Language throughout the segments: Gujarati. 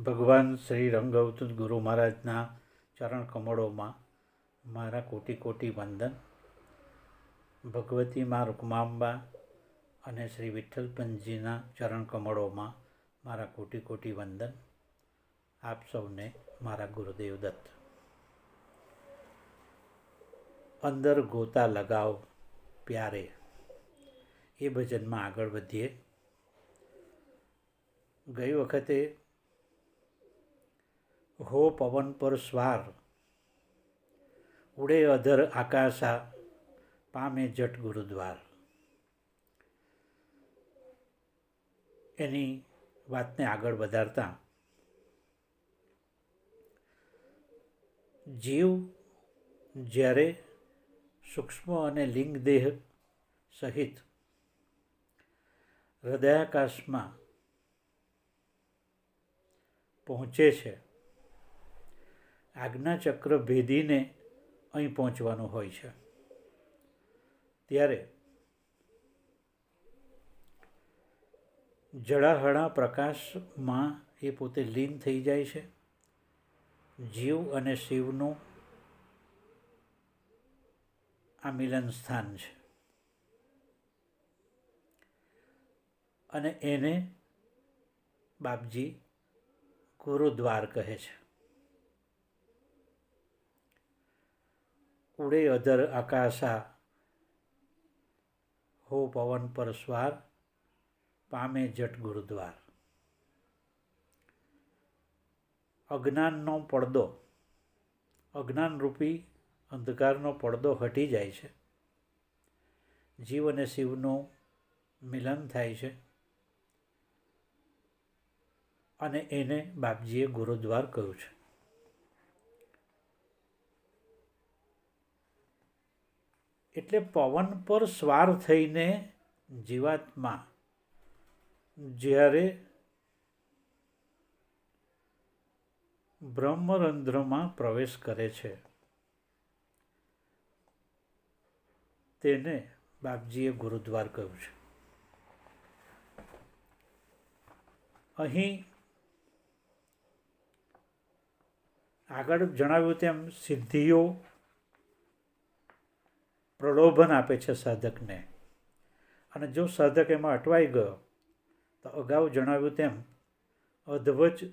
ભગવાન શ્રી રંગઅવધૂત ગુરુ મહારાજના ચરણ કમળોમાં મારા કોટી કોટી વંદન. ભગવતી મા રૂકમાંબા અને શ્રી વિઠ્ઠલપંતજીના ચરણ કમળોમાં મારા કોટી કોટી વંદન. આપ સૌને મારા ગુરુદેવ દત્ત. અંદર ગોતા લગાવ પ્યારે. એ ભજનમાં આગળ વધીએ. ગઈ વખતે હો પવન પર સ્વાર. ઉડે અધર આકાશા, પામે જટ ગુરુદ્વાર. એની વાતને આગળ વધારતા, જીવ જ્યારે સૂક્ષ્મ અને લિંગ દેહ સહિત હૃદયાકાશમાં પહોંચે છે આજ્ઞાચક્ર ભેદીને અહીં પહોંચવાનું હોય છે. ત્યારે જળાહળા પ્રકાશમાં એ પોતે લીન થઈ જાય છે. જીવ અને શિવનું આ મિલન સ્થાન છે. અને એને બાપજી ગુરુદ્વાર કહે છે. ઉડે અધર આકાશા? હો પવન પર સ્વાર, પામે જટ ગુરુદ્વાર. અજ્ઞાનનો પડદો, અજ્ઞાનરૂપી અંધકારનો પડદો હટી જાય છે. જીવ અને શિવનું મિલન થાય છે. અને એને બાપજીએ ગુરુદ્વાર કહ્યું છે. એટલે પવન પર સ્વાર થઈને જીવાત્મા જ્યારે બ્રહ્મરંધ્રમાં પ્રવેશ કરે છે, તેને બાપજીએ ગુરુદ્વાર કહ્યું છે. અહીં આગળ જણાવ્યું તેમ સિદ્ધિઓ પ્રલોભન આપે છે સાધકને. અને જો સાધક એમાં અટવાઈ ગયો, તો અગાઉ જણાવ્યું તેમ અધવચ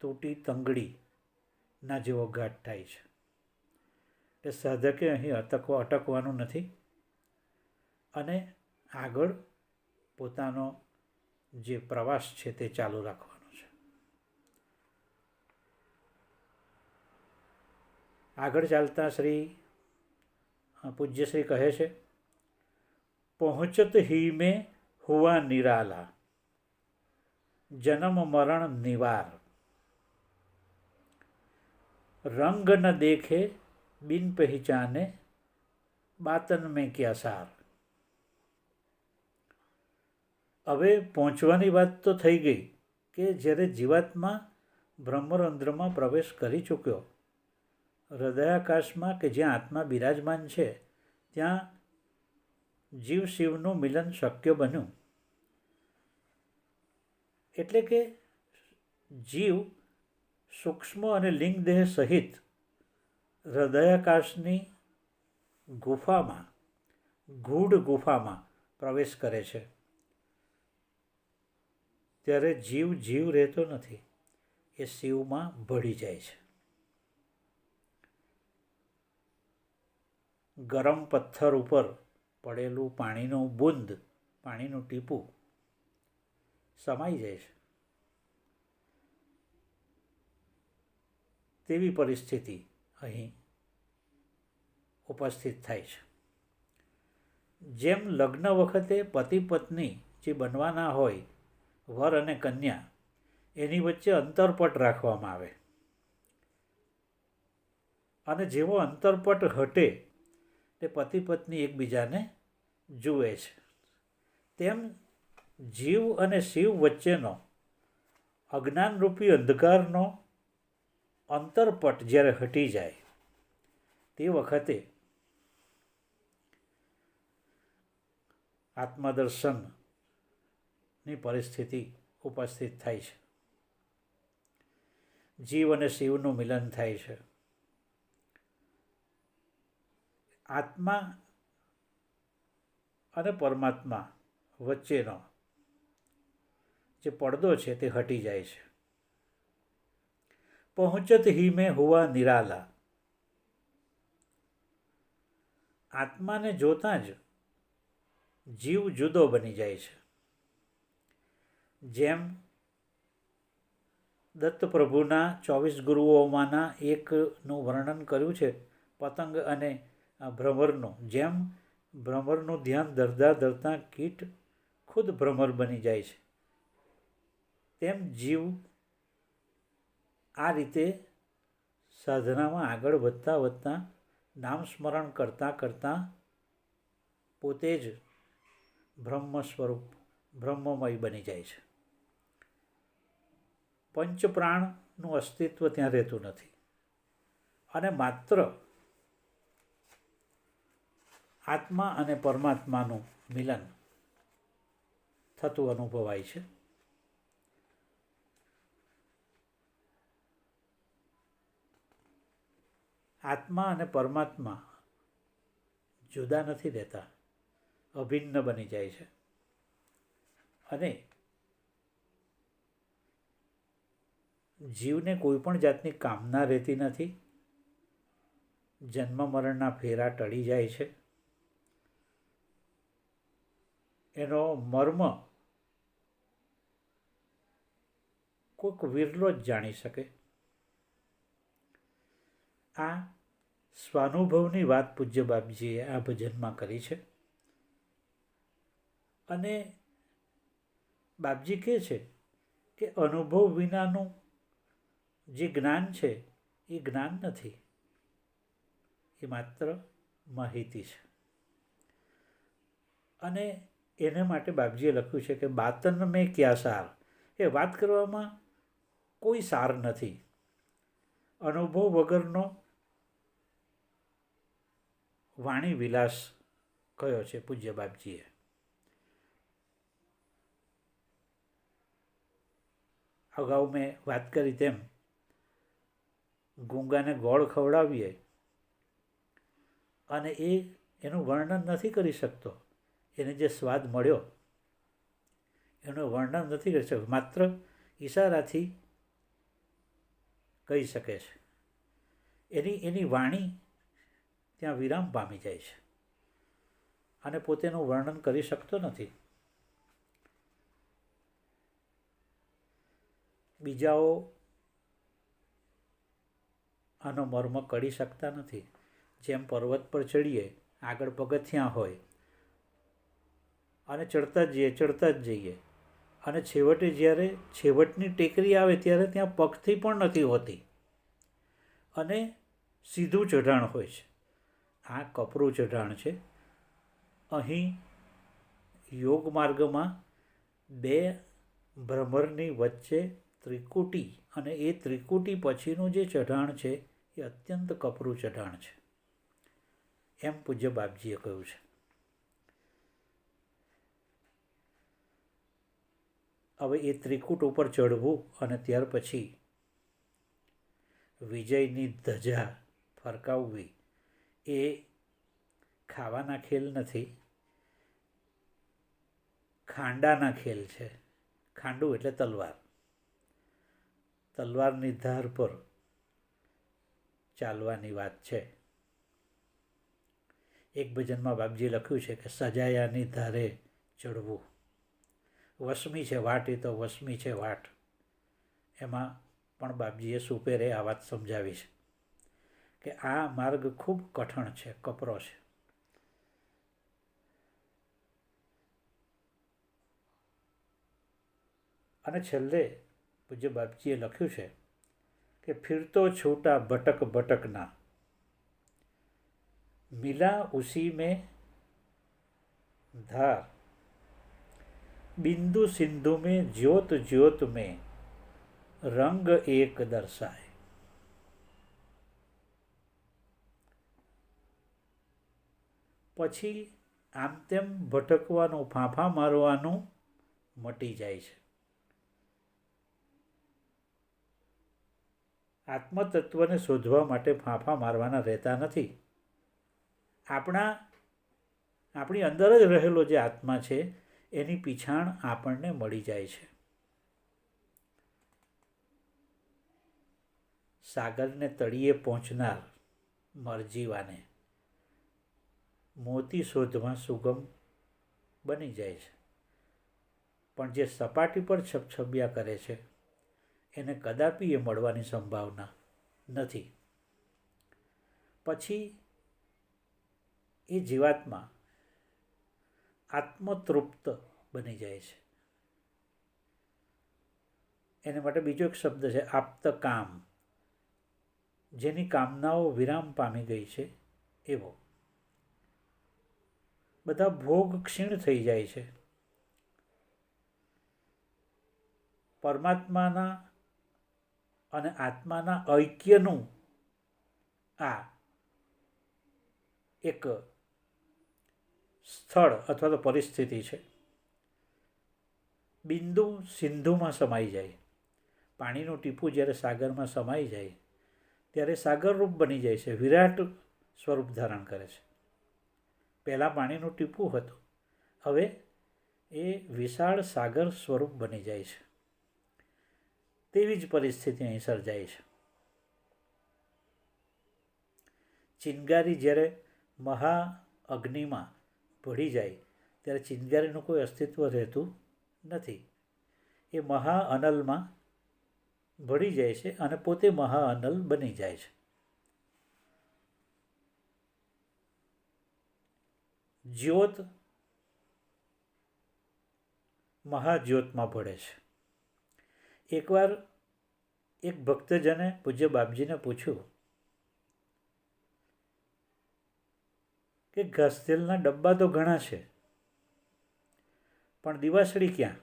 તૂટી તંગડીના જેવો ઘાટ થાય છે. એટલે સાધકે અહીં અટકવા, અટકવાનું નથી. અને આગળ પોતાનો જે પ્રવાસ છે તે ચાલુ રાખવાનો છે. આગળ ચાલતા શ્રી પૂજ્યશ્રી કહે છે, પહોંચત હી મેં હુઆ નિરાલા, જન્મ મરણ નિવાર. રંગ ન દેખે બિન પહેચાને, બાતન મેં ક્યા સાર. હવે પહોંચવાની વાત તો થઈ ગઈ કે જ્યારે જીવાત્મા બ્રહ્મરંધ્રમાં પ્રવેશ કરી ચૂક્યો હૃદયાકાશમાં કે જ્યાં આત્મા બિરાજમાન છે, ત્યાં જીવ શિવનું મિલન શક્ય બન્યું. એટલે કે જીવ સૂક્ષ્મ અને લિંગ દેહ સહિત હૃદયાકાશની ગુફામાં, ગૂઢ ગુફામાં પ્રવેશ કરે છે. ત્યારે જીવ જીવ રહેતો નથી, એ શિવમાં ભળી જાય છે. ગરમ પથ્થર ઉપર પડેલું પાણીનું બુંદ, પાણીનું ટીપું સમાઈ જાય છે. તેવી પરિસ્થિતિ અહીં ઉપસ્થિત થાય છે. જેમ લગ્ન વખતે પતિ પત્ની જે બનવાના હોય, વર અને કન્યા, એની વચ્ચે અંતરપટ રાખવામાં આવે. અને જેવો અંતરપટ હટે તે પતિ પત્ની એકબીજાને જુએ છે. તેમ જીવ અને શિવ વચ્ચેનો અજ્ઞાનરૂપી અંધકારનો અંતરપટ જ્યારે હટી જાય તે વખતે આત્મદર્શનની પરિસ્થિતિ ઉપસ્થિત થાય છે. જીવ અને શિવનું મિલન થાય છે. આત્મા અને પરમાત્મા વચ્ચેનો જે પડદો છે તે હટી જાય છે. પહોંચત હી મેં હુવા નિરાલા. આત્માને જોતાં જ જીવ જુદો બની જાય છે. જેમ દત્તપ્રભુના ચોવીસ ગુરુઓમાંના એકનું વર્ણન કર્યું છે, પતંગ અને ભ્રમરનું, જેમ ભ્રમરનું ધ્યાન ધરતા ધરતા કીટ ખુદ ભ્રમર બની જાય છે, તેમ જીવ આ રીતે સાધનામાં આગળ વધતા વધતા નામ સ્મરણ કરતાં કરતાં પોતે જ બ્રહ્મ સ્વરૂપ, બ્રહ્મમય બની જાય છે. પંચપ્રાણનું અસ્તિત્વ ત્યાં રહેતું નથી. અને માત્ર આત્મા અને પરમાત્માનું મિલન થતું અનુભવાય છે. આત્મા અને પરમાત્મા જુદા નથી રહેતા, અભિન્ન બની જાય છે. અને જીવને કોઈ પણ જાતની કામના રહેતી નથી. જન્મ મરણના ફેરા ટળી જાય છે. એનો મર્મ કોઈક વિરલો જ જાણી શકે. આ સ્વાનુભવની વાત પૂજ્ય બાપજીએ આ ભજનમાં કરી છે. અને બાપજી કહે છે કે અનુભવ વિનાનું જે જ્ઞાન છે, એ જ્ઞાન નથી. એ માત્ર માહિતી છે. અને એને માટે બાપજીએ લખ્યું છે કે બાતન મેં ક્યાં સાર? એ વાત કરવામાં કોઈ સાર નથી. અનુભવ વગરનો વાણી વિલાસ કયો છે? પૂજ્ય બાપજીએ. અગાઉ મેં વાત કરી તેમ, ગુંગાને ગોળ ખવડાવીએ અને એ એનું વર્ણન નથી કરી શકતો. એને જે સ્વાદ મળ્યો, એનું વર્ણન નથી કરી શકતો. માત્ર ઈશારાથી કહી શકે છે. એની એની વાણી ત્યાં વિરામ પામી જાય છે. અને પોતેનું વર્ણન કરી શકતો નથી. બીજાઓ આનો મર્મ કરી શકતા નથી. જેમ પર્વત પર ચડીએ, આગળ પગથિયાં હોય અને ચડતા જ જઈએ, ચડતા જ જઈએ. અને છેવટે જ્યારે છેવટની ટેકરી આવે ત્યારે ત્યાં પગથી પણ નથી હોતી. અને સીધું ચઢાણ હોય છે. આ કપરું ચઢાણ છે. અહીં યોગ માર્ગમાં બે ભ્રમરની વચ્ચે ત્રિકુટી અને એ ત્રિકુટી પછીનું જે ચઢાણ છે એ અત્યંત કપરું ચઢાણ છે. એમ પૂજ્ય બાપજીએ કહ્યું છે. હવે એ ત્રિકૂટ ઉપર ચઢવું અને ત્યાર પછી વિજયની ધજા ફરકાવવી એ ખાવાના ખેલ નથી, ખાંડાના ખેલ છે. ખાંડું એટલે તલવાર. તલવારની ધાર પર ચાલવાની વાત છે. એક ભજનમાં બાપજીએ લખ્યું છે કે, સજાયાની ધારે ચડવું. વસમી છે વાટ, એ તો વસમી છે વાટ. એમાં પણ બાપજીએ સુપેરે આ વાત સમજાવી છે. કે આ માર્ગ ખૂબ કઠણ છે, કપરો છે. અને છેલ્લે પૂજ્ય બાપજીએ લખ્યું છે કે ફિરતો છૂટા ભટક ભટકના. મિલા ઉસી મેં ધાર. બિંદુ સિંધુ મેં, જ્યોત જ્યોત મેં, રંગ એક દર્શાય. પછી આમ તેમ ભટકવાનું ફાંફા મારવાનું મટી જાય છે. આત્મતત્વને શોધવા માટે ફાંફા મારવાના રહેતા નથી. આપણા, આપણી અંદર જ રહેલો જે આત્મા છે એની પીછાણ આપણને મળી જાય છે. સાગરને તળિયે પહોંચનાર મરજીવાને મોતી શોધમાં સુગમ બની જાય છે. પણ જે સપાટી પર છબછબિયા કરે છે, એને કદાપી એ મળવાની સંભાવના નથી. પછી એ જીવાત્મા આત્મતૃપ્ત બની જાય છે. એને માટે બીજો એક શબ્દ છે, આપ્ત કામ. જેની કામનાઓ વિરામ પામી ગઈ છે, એવો. બધા ભોગ ક્ષીણ થઈ જાય છે. પરમાત્માના અને આત્માના ઐક્યનું આ એક સ્થળ અથવા તો પરિસ્થિતિ છે. બિંદુ સિંધુમાં સમાઈ જાય. પાણીનું ટીપું જ્યારે સાગરમાં સમાઈ જાય, ત્યારે સાગરરૂપ બની જાય છે, વિરાટ સ્વરૂપ ધારણ કરે છે. પહેલાં પાણીનું ટીપું હતું, હવે એ વિશાળ સાગર સ્વરૂપ બની જાય છે. તેવી જ પરિસ્થિતિ અહીં સર્જાય છે. ચિનગારી જ્યારે મહા અગ્નિમાં ભળી જાય, ત્યારે ચિનગારીનું કોઈ અસ્તિત્વ રહેતું નથી. એ મહા અનલમાં ભળી જાય છે અને પોતે મહા અનલ બની જાય છે. જ્યોત મહાજ્યોતમાં ભળે છે. એકવાર એક ભક્તજને પૂજ્ય બાપજીને પૂછ્યું કે ઘાસતેલના ડબ્બા તો ઘણા છે. પણ દિવાસળી ક્યાં?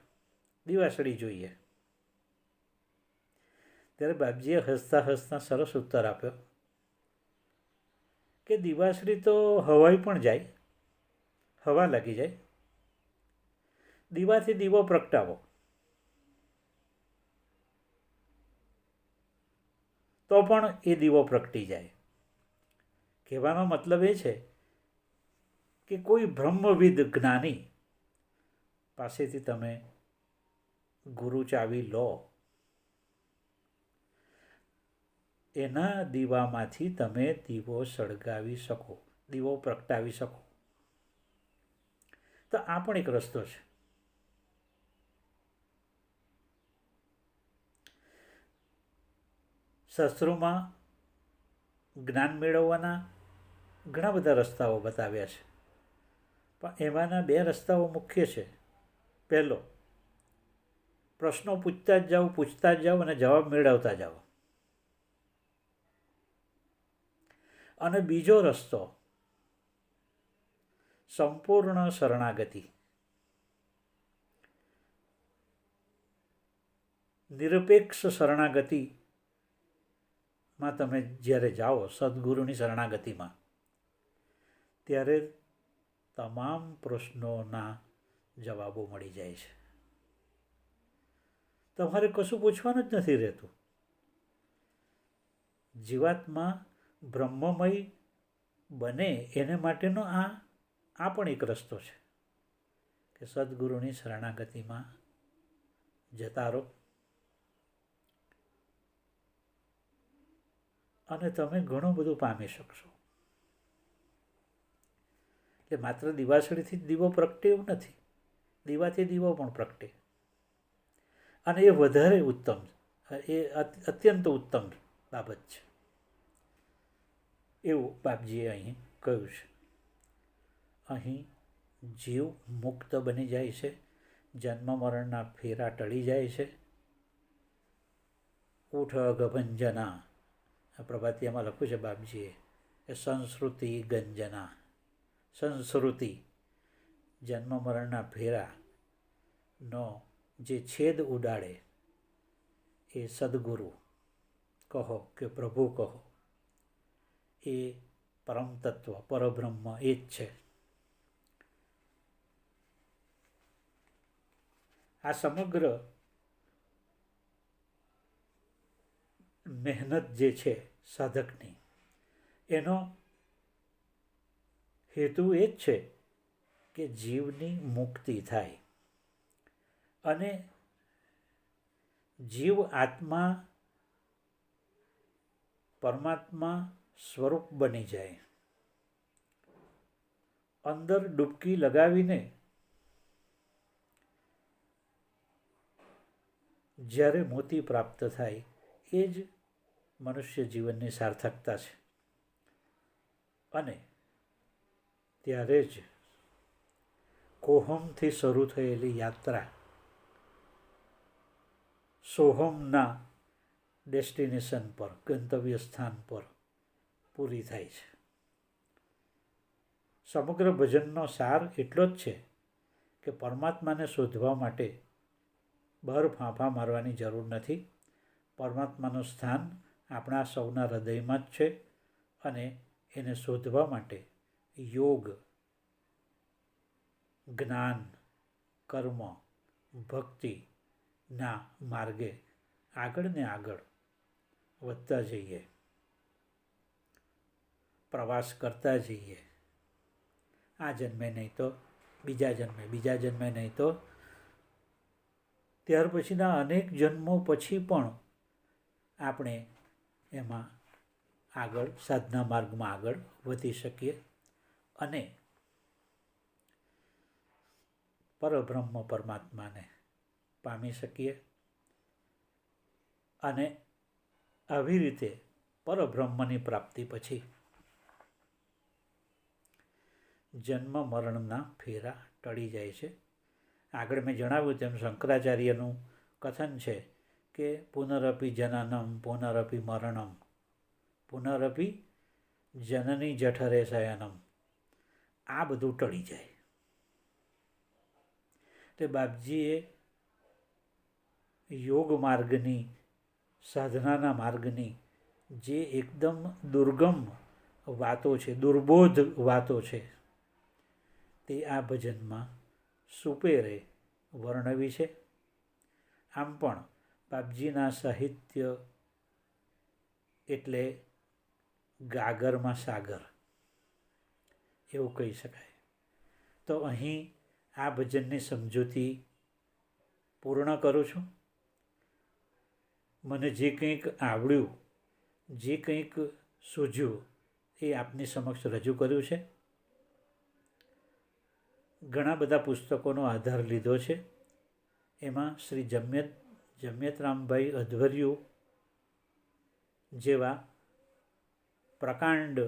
દિવાસળી જોઈએ. ત્યારે બાપજીએ હસતા હસતા સરસ ઉત્તર આપ્યો કે દિવાસળી તો હવાઈ પણ જાય, હવા લાગી જાય. દીવાથી દીવો પ્રગટાવો. તો પણ એ દીવો પ્રગટી જાય. કહેવાનો મતલબ એ છે કે કોઈ બ્રહ્મવિદ જ્ઞાની પાસેથી તમે ગુરુ ચાવી લો. એના દીવામાંથી તમે દીવો સળગાવી શકો, દીવો પ્રગટાવી શકો. તો આ પણ એક રસ્તો છે. શાસ્ત્રોમાં જ્ઞાન મેળવવાના ઘણા બધા રસ્તાઓ બતાવ્યા છે. પણ એમાંના બે રસ્તાઓ મુખ્ય છે. પહેલો, પ્રશ્નો પૂછતા જ જાઓ, પૂછતા જ જાઓ અને જવાબ મેળવતા જાઓ. અને બીજો રસ્તો, સંપૂર્ણ શરણાગતિ. નિરપેક્ષ શરણાગતિમાં તમે જ્યારે જાઓ, સદગુરુની શરણાગતિમાં, ત્યારે તમામ પ્રશ્નોના જવાબો મળી જાય છે. તમારે કશું પૂછવાનું જ નથી રહેતું. જીવાત્મા બ્રહ્મમય બને એને માટેનો આ આ પણ એક રસ્તો છે કે સદગુરુની શરણાગતિમાં જતા રહો. અને તમે ઘણું બધું પામી શકશો. એટલે માત્ર દિવાસળીથી જ દીવો પ્રગટે એવું નથી. દીવાથી દીવો પણ પ્રગટે. અને એ વધારે ઉત્તમ એ અત્યંત ઉત્તમ બાબત છે. એવું બાપજીએ અહીં કહ્યું છે. અહીં જીવ મુક્ત બની જાય છે. જન્મ મરણના ફેરા ટળી જાય છે. ઉઠ ગભંજના. પ્રભાતિયામાં લખ્યું છે બાપજીએ, એ સંસ્કૃતિ ગંજના. સંસ્કૃતિ, જન્મ મરણના ફેરાનો જે છેદ ઉડાડે એ સદગુરુ. કહો કે પ્રભુ કહો. એ પરમતત્વ, પરબ્રહ્મ એ જ છે. આ સમગ્ર મહેનત જે છે સાધકની, એનો હેતુ એ જ છે કે જીવની મુક્તિ થાય. અને જીવ આત્મા પરમાત્મા સ્વરૂપ બની જાય. અંદર ડૂબકી લગાવીને જ્યારે મોતી પ્રાપ્ત થાય, એ જ મનુષ્ય જીવનની સાર્થકતા છે. અને ત્યારે જ કોહમથી શરૂ થયેલી યાત્રા સોહમના ડેસ્ટિનેશન પર, ગંતવ્ય સ્થાન પર પૂરી થાય છે. સમગ્ર ભજનનો સાર એટલો જ છે કે પરમાત્માને શોધવા માટે બહાર ફાંફા મારવાની જરૂર નથી. પરમાત્માનું સ્થાન આપણા સૌના હૃદયમાં જ છે અને એને શોધવા માટે યોગ, જ્ઞાન, કર્મ ભક્તિના માર્ગે આગળ ને આગળ વધતા જઈએ. પ્રવાસ કરતા જઈએ. આ જન્મે નહીં તો બીજા જન્મે બીજા જન્મે નહીં તો ત્યાર પછીના અનેક જન્મો પછી પણ આપણે એમાં આગળ, સાધના માર્ગમાં આગળ વધી શકીએ. અને પરબ્રહ્મ પરમાત્માને પામી શકીએ અને આવી રીતે પરબ્રહ્મની પ્રાપ્તિ પછી જન્મ મરણના ફેરા ટળી જાય છે. આગળ મેં જણાવ્યું તેમ શંકરાચાર્યનું કથન છે કે પુનરપી જનનમ, પુનરપી મરણમ, પુનરપી જનની જઠરે શયનમ. આ બધું ટળી જાય. તે બાપજીએ યોગ માર્ગની, સાધનાના માર્ગની જે એકદમ દુર્ગમ વાતો છે, દુર્બોધ વાતો છે, તે આ ભજનમાં સુપેરે વર્ણવી છે. આમ પણ બાપજીના સાહિત્ય એટલે ગાગરમાં સાગર. એવું કહી શકાય. તો અહીં આ ભજનની સમજૂતી પૂર્ણ કરું છું. મને જે કંઈક આવડ્યું, જે કંઈક સૂઝ્યું, એ આપની સમક્ષ રજૂ કર્યું છે. ઘણા બધા પુસ્તકોનો આધાર લીધો છે. એમાં શ્રી જમ્યત, જમ્યતરામભાઈ અધ્વર્યુ જેવા પ્રકાંડ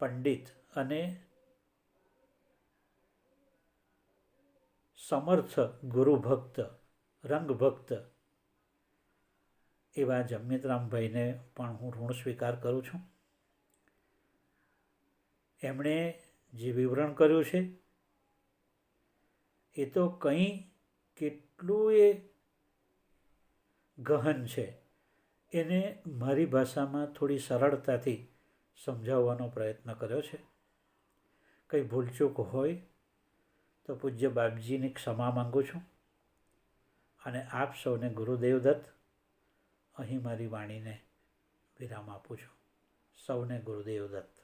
પંડિત અને સમર્થ ગુરુભક્ત, રંગભક્ત એવા જમ્યતરામભાઈને પણ હું ઋણ સ્વીકાર કરું છું. એમણે જે વિવરણ કર્યું છે, એ તો કંઈ કેટલું એ ગહન છે. એને મારી ભાષામાં થોડી સરળતાથી સમજાવવાનો પ્રયત્ન કર્યો છે. કંઈ ભૂલચૂક હોય તો પૂજ્ય બાપજીની ક્ષમા માગું છું અને આપ સૌને ગુરુદેવ દત્ત અહીં મારી વાણીને વિરામ આપું છું. સૌને ગુરુદેવ દત્ત.